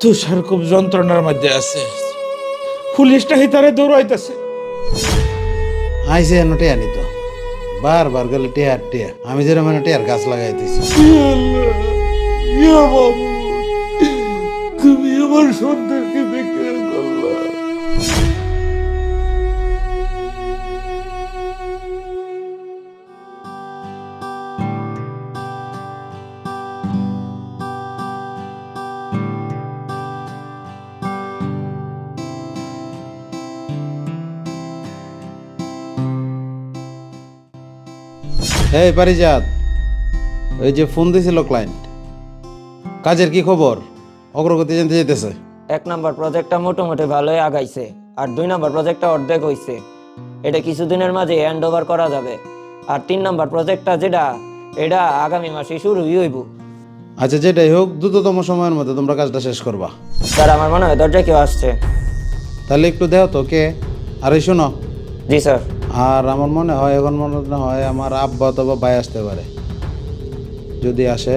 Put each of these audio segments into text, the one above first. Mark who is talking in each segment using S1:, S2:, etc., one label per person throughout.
S1: তুষার খুব যন্ত্রণার মধ্যে আছে। পুলিশটা হিতারে দৌড়াইতেছে।
S2: আইসে এনে টেয়া নিত। বারবার গেলে টেয়ার টেয়া আমি যেরকম মানে টেয়ার গাছ লাগাইতেছি।
S1: ইয়া তুমি আমার সন্তানকে
S2: এই পারিজাত ওই যে ফোন দিছিল ক্লায়েন্ট কাজের কি খবর? অগ্রগতি জানতে যেতেছে
S3: এক নাম্বার প্রজেক্টটা মোটামুটি ভালোই আগাইছে আর দুই নাম্বার প্রজেক্টটা অর্ধেক হইছে। এটা কিছুদিনের মাঝে হ্যান্ড ওভার করা যাবে। আর তিন নাম্বার প্রজেক্টটা যেটা এটা আগামী মাসে শুরুই হইব।
S2: আচ্ছা যেটাই হোক দ্রুততম সময়ের মধ্যে তোমরা কাজটা শেষ করবা।
S3: স্যার আমার মনে হয় দরজা কেউ আসছে।
S2: তাহলে একটু দেও তো কে? আর শোনো।
S3: জি স্যার।
S2: আর আমার মনে হয়, এখন মনে হয় আমার আব্বা অথবা ভাই আসতে পারে। যদি আসে,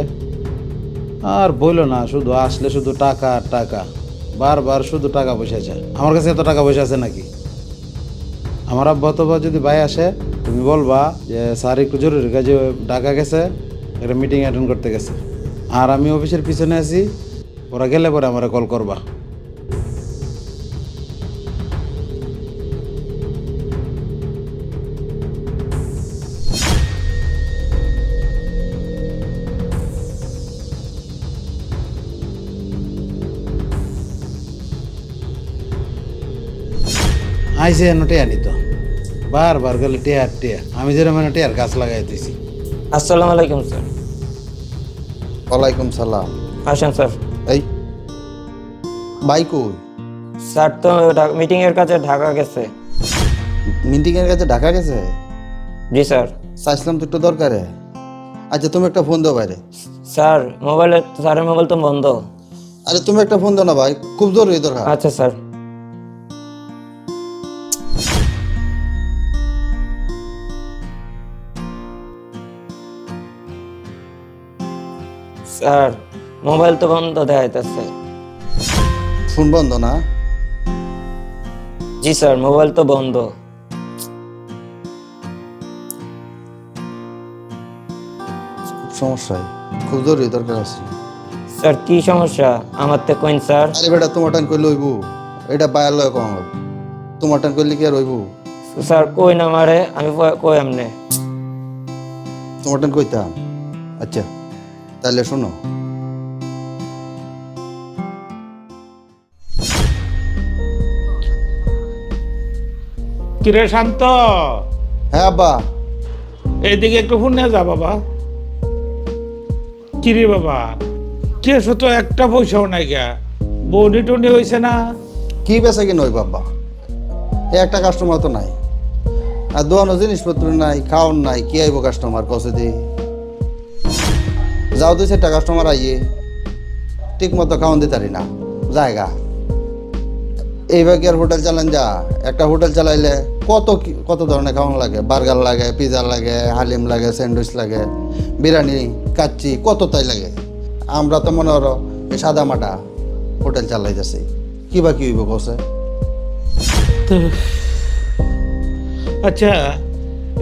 S2: আর বইলো না, শুধু আসলে শুধু টাকা আর টাকা। বারবার শুধু টাকা পয়সা চায়। আমার কাছে এত টাকা পয়সা আছে নাকি? আমার আব্বা অথবা যদি ভাই আসে, তুমি বলবা যে, স্যার, একটু জরুরি কাজে ঢাকা গেছে, একটা মিটিং অ্যাটেন্ড করতে গেছে। আর আমি অফিসের পিছনে আছি, ওরা গেলে পরে আমার কল করবা। আইসে এনে টেয়া নিত। বারবার গেলে টেয়ার টেয়া আমি যেরকম মানে টেয়ার গাছ লাগাইতেছি
S3: আসসালামু আলাইকুম স্যার।
S4: ওয়ালাইকুম সালাম।
S3: আসেন স্যার।
S4: এই ভাই কই?
S3: স্যার তো মিটিং এর কাছে ঢাকা গেছে।
S4: মিটিং এর কাছে ঢাকা গেছে?
S3: জি স্যার।
S4: চাইছিলাম তো একটু দরকারে। আচ্ছা তুমি একটা ফোন দাও বাইরে।
S3: স্যার মোবাইলে স্যারের মোবাইল তো বন্ধ।
S4: আরে তুমি একটা ফোন দাও না ভাই। খুব জরুরি দরকার।
S3: আচ্ছা স্যার। স্যার মোবাইল তো বন্ধ দেখাইতেছে
S4: ফোন বন্ধ না?
S3: জি স্যার মোবাইল তো বন্ধ।
S4: সমস্যা খুব জরুরি দরকার আছে।
S3: স্যার কি সমস্যা? আমার তো কইন স্যার।
S4: আরে বেটা তোমার টান হইব। এটা বায়ার লয় কম হবে। তোমার টান করলে কি আর হইব?
S3: স্যার কই না মারে আমি কই আমনে?
S4: তোমার টান কইতাম। আচ্ছা। তাহলে শোনো।
S1: কিরে শান্ত?
S4: হ্যাঁ আব্বা।
S1: এইদিকে একটু ফোন নিয়ে যা বাবা। কিরে বাবা কে তো একটা পয়সাও নাই গা। বৌনি টনি হয়েছে না?
S4: কি বেচা কিনা হইব আব্বা? এই একটা কাস্টমার তো নাই। আর দোয়ানো জিনিসপত্র নাই খাওয়ান নাই কি আইব কাস্টমার কসে দি? যাও দুই চারটা কাস্টমার আইয়ে। ঠিক মতো খাওয়ান দিতে পারি না। জায়গা। এইভাবে কি আর হোটেল চালান যা? একটা হোটেল চালাইলে কত কত ধরনের খাওয়ান লাগে? বার্গার লাগে পিজা লাগে, হালিম লাগে স্যান্ডউইচ লাগে, বিরিয়ানি, কাচ্চি, কত তাই লাগে। আমরা তো মনে হলো এই সাদা মাটা হোটেল চালাই যাচ্ছি কি বা কি হইব কসে
S1: তো আচ্ছা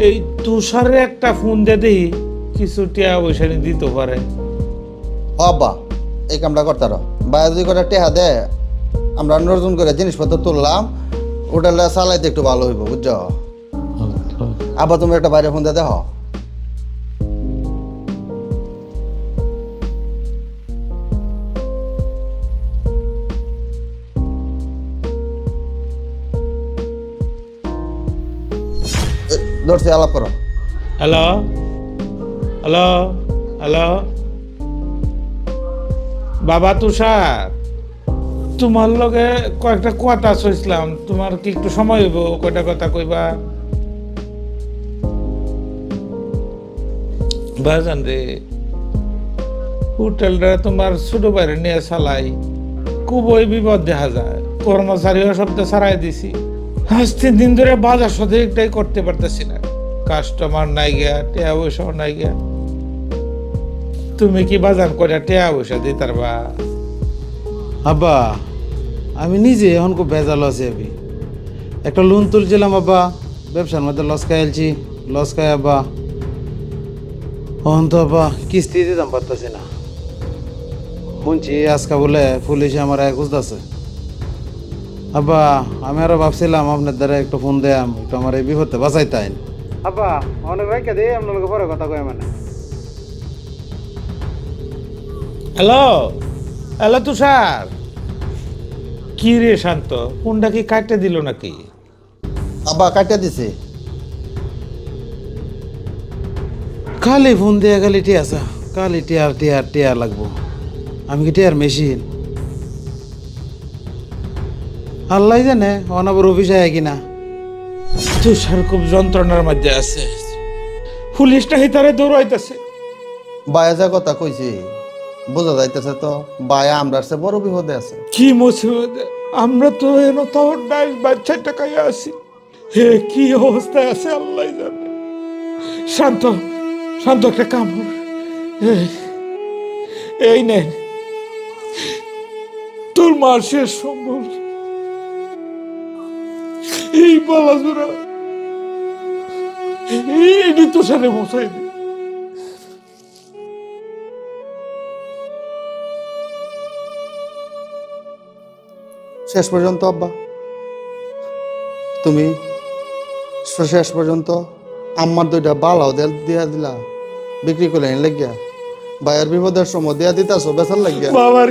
S1: এই তুষারে একটা ফোন দিয়ে দিই। কিছু টিয়া পয়সা নিয়ে দিতে পারে।
S4: বাবা এই কামটা করতার বাইরে যদি করে টেহা দে আমরা নতুন করে জিনিসপত্র তুললাম হোটেলটা চালাইতে একটু ভালো হইব বুঝছ? আবার তুমি একটা বাইরে ফোন দিয়ে দেখ। ধরছি আলাপ করো।
S1: হ্যালো? হ্যালো হ্যালো বাবা তুষার, তোমার লগে কয়েকটা কথা শুনছিলাম। তোমার কি একটু সময় হইব কয়টা কথা কইবা? বাজান রে, হোটেলটা তোমার ছোট বাইরে নিয়ে চালাই। খুবই বিপদ দেখা যায়। কর্মচারীও সবটা ছাড়াই দিছি। আজ তিন দিন ধরে বাজার সাথে একটাই করতে পারতেছি না। কাস্টমার নাই গিয়া, টেয়া পয়সাও নাই গিয়া। তুমি কি বাজার করে টেয়া পয়সা দিতার বা
S2: আব্বা আমি নিজে এখন খুব ভেজাল আছি আমি। একটা লোন তুলছিলাম আব্বা ব্যবসার মধ্যে লস খাইলছি লস খাই আব্বা। এখন তো আব্বা কিস্তি দিতাম পারতেছি না। শুনছি আজকে বলে পুলিশে আমার এক খুঁজতেছে আব্বা আমি আরও ভাবছিলাম আপনার দ্বারা একটু ফোন দেয়াম একটু আমার এই বিপদে বাঁচাইতাই আব্বা অনেক ভাইকে দিয়ে আপনার পরে কথা কয় মানে।
S1: হ্যালো? হ্যালো তুষার। কি রে শান্ত? ফোনটা কি কাটতে দিল নাকি?
S4: আব্বা কাটিয়ে দিছে।
S2: খালি ফোন দিয়ে খালি টিয়াসা খালি টিয়ার টিয়ার টিয়ার লাগবো। আমি কি টিয়ার মেশিন? আল্লাহ জানে অনাবর অফিস আয় কিনা।
S1: তুষার খুব যন্ত্রণার মধ্যে আছে। পুলিশটা হিতারে দৌড়াইতেছে।
S4: বায়া যা কথা কইছি। বোঝা যাইতেছে তো বায়া আমরা সে বড় বিপদে আছে।
S1: কি মুসিবত? আমরা তো এন তখন নাই বাচ্চা টাকায় আছি। হে, কি অবস্থায় আছে আল্লাহ জানে। শান্ত শান্ত একটা কামড়। এই নেন। তোর মার শেষ সম্ভব। এই বালাজুরা এই তো সারে মশাই দি।
S4: শেষ পর্যন্ত আব্বা। তুমি শেষ পর্যন্ত আমার দুইটা বালাও দিয়া দিলা বিক্রি করে এনে লাগিয়া। বায়ের বিপদের সময় দিয়া দিতাছো বেচার লাগিয়া।
S1: বাবার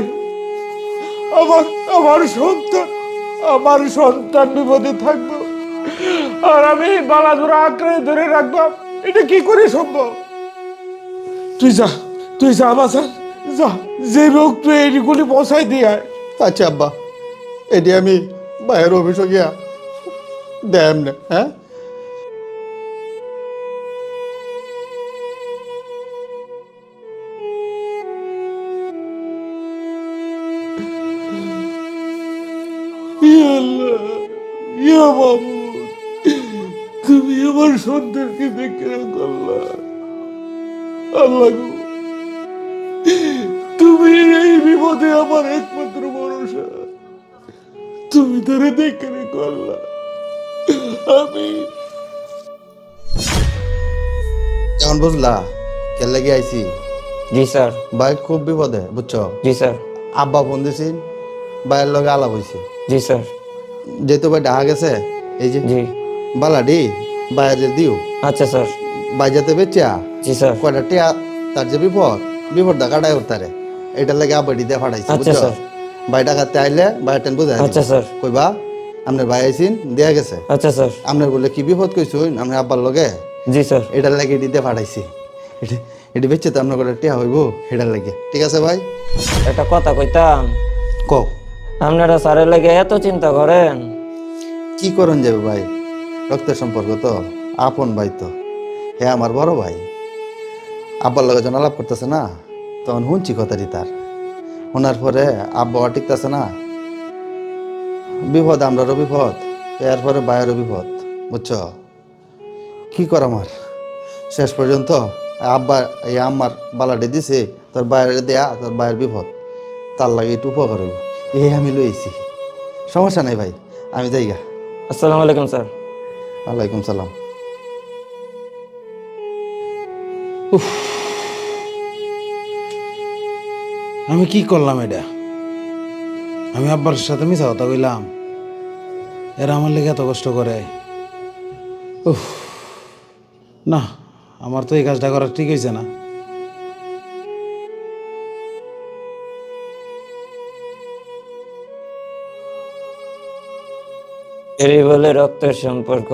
S1: আমার আমার সন্তান আমার সন্তান বিপদে থাকব। আর আমি বালা ধরে আঁকড়ে ধরে রাখব। এটা কি করে সম্ভব? তুই যা তুই যা বাসা যা যে। লোক তুই এইগুলি বসাই দিয়ে।
S4: আচ্ছা আব্বা। এটি আমি বাইরের অফিসে গিয়া দেম না হ্যাঁ?
S1: আল্লাহ, তুমি আমার সন্তানকে দেখে রাখো আল্লাহ তুমি এই বিপদে আমার একমাত্র তুমি তারে দেখে আল্লাহ আমি
S4: এখন বুঝলা কে লাগে আইছি?
S3: জি স্যার।
S4: ভাই খুব বিপদে বুঝছ?
S3: জি স্যার।
S4: আব্বা ফোন দিছিল ভাইয়ের লগে আলাপ হয়েছে
S3: জি স্যার।
S4: যেহেতু ভাই ডাহা গেছে এই যে
S3: জি।
S4: বালাডি বাইরে দিও
S3: আচ্ছা স্যার।
S4: ভাই যাতে বেচা
S3: জি স্যার।
S4: কয়টা টিয়া তার যে বিপদ বিপদটা কাটাই উঠতারে। এটার লাগে আব্বাটি দিয়ে ফাটাইছে
S3: আচ্ছা,
S4: বুঝছ?
S3: স্যার।
S4: ভাই টাকাতে আইলে ভাই টেন বুঝাই
S3: আচ্ছা, স্যার।
S4: কইবা আপনার ভাই আইছিন দেয়া গেছে।
S3: আচ্ছা স্যার।
S4: আপনার বলে কি বিপদ কইছুন আপনার আব্বার লগে?
S3: জি স্যার।
S4: এটার লাগে এটি দিয়ে ফাটাইছি এটি এটি তো আপনার করে টিয়া হইব এটার লাগে। ঠিক আছে ভাই?
S3: একটা কথা কইতাম।
S4: ক?
S3: আপনারা স্যারের লাগে এত চিন্তা করেন।
S4: কি করন যাবে ভাই? রক্তের সম্পর্ক তো আপন ভাই তো। হে আমার বড় ভাই। আব্বার লগে জন আলাপ করতেছে না তখন শুনছি কথাটি তার। শোনার পরে আব্বা টিকতেছে না? বিপদ আমরারও বিপদ এরপরে ভাইয়েরও বিপদ বুঝছ? কি কর আমার? শেষ পর্যন্ত আব্বা এই আমার বালাটি দিছে তোর বাইরে দেয়া তোর বাইরের বিপদ তার লাগে একটু উপকার হইব। এই আমি লইছি। সমস্যা নাই ভাই আমি যাইগা
S3: আসসালামু আলাইকুম স্যার।
S4: ওয়ালাইকুম সালাম।
S2: আমি কি করলাম এটা? আমি আব্বার সাথে মিশা কথা কইলাম। এরা আমার লেগে এত কষ্ট করে। উফ না আমার তো এই কাজটা করা ঠিক হয়েছে না।
S3: এরই বলে রক্তের সম্পর্ক।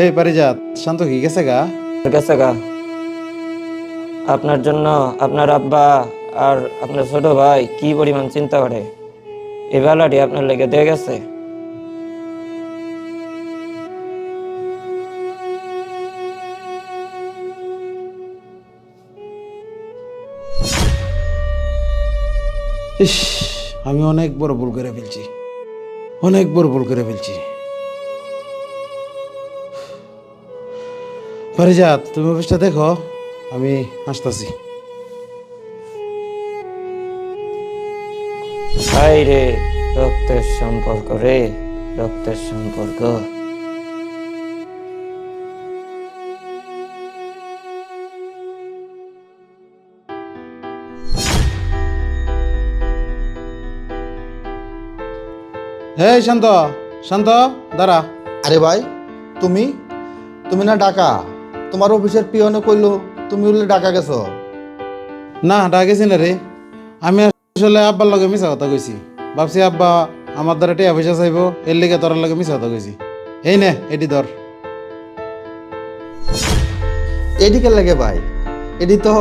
S2: এই পারিজাত শান্ত কি গেছে গা।
S3: আপনার জন্য আপনার আব্বা আর আপনার ছোট ভাই কি পরিমাণ চিন্তা করে? এই বেলাটি আপনার লেগে দিয়ে গেছে।
S2: ইস, আমি অনেক বড় ভুল করে ফেলছি। অনেক বড় ভুল করে ফেলছি। পারিজাত তুমি অফিসটা দেখো আমি আসতেছি।
S3: হাই রে রক্তের সম্পর্ক রে রক্তের সম্পর্ক।
S2: হে শান্ত শান্ত দাঁড়া।
S4: আরে ভাই তুমি? তুমি না ডাকা তোমার অফিসের পিয়নে কইলো তুমি বলে ডাকা গেছো।
S2: না ডাকেছি না রে। আমি আসলে আব্বার লগে মিশা কথা কইছি। ভাবছি আব্বা আমার দ্বারা টিয়া পয়সা চাইব এর লিগে তোর লগে মিশা কথা কইছি। এই নে এটি ধর।
S4: এদিকে লাগে ভাই? এডি তো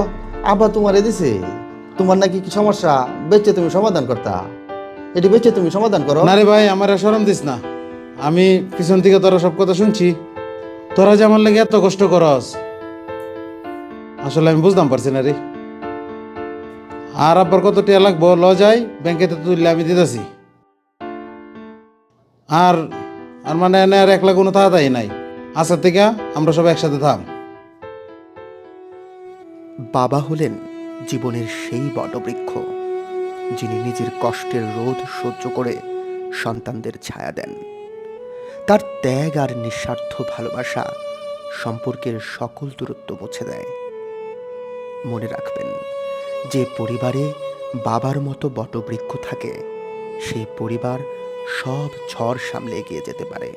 S4: আব্বা তোমার দিছে। তোমার নাকি কি সমস্যা? বেচে তুমি সমাধান করতা। এটি বেচে তুমি সমাধান করো।
S2: না রে ভাই আমার শরম দিস না। আমি পিছন থেকে তোরা সব কথা শুনছি। তোরা যে আমার লাগে এত কষ্ট করস, আসলে আমি বুঝতাম পারছি না রে। আর আব্বার কত টিয়া লাগবো, ল যাই ব্যাংকেতে তুললে আমি দিতেছি। আর আর মানে এনে আর একলা কোনো তাড়াতাড়ি নাই। আসার থেকে আমরা সব একসাথে থাম।
S5: বাবা হলেন জীবনের সেই বটবৃক্ষ, যিনি নিজের কষ্টের রোধ সহ্য করে সন্তানদের ছায়া দেন। তার ত্যাগ আর নিঃস্বার্থ ভালোবাসা সম্পর্কের সকল দূরত্ব মুছে দেয়। মনে রাখবেন, যে পরিবারে বাবার মতো বটবৃক্ষ থাকে সেই পরিবার সব ঝড় সামলে এগিয়ে যেতে পারে।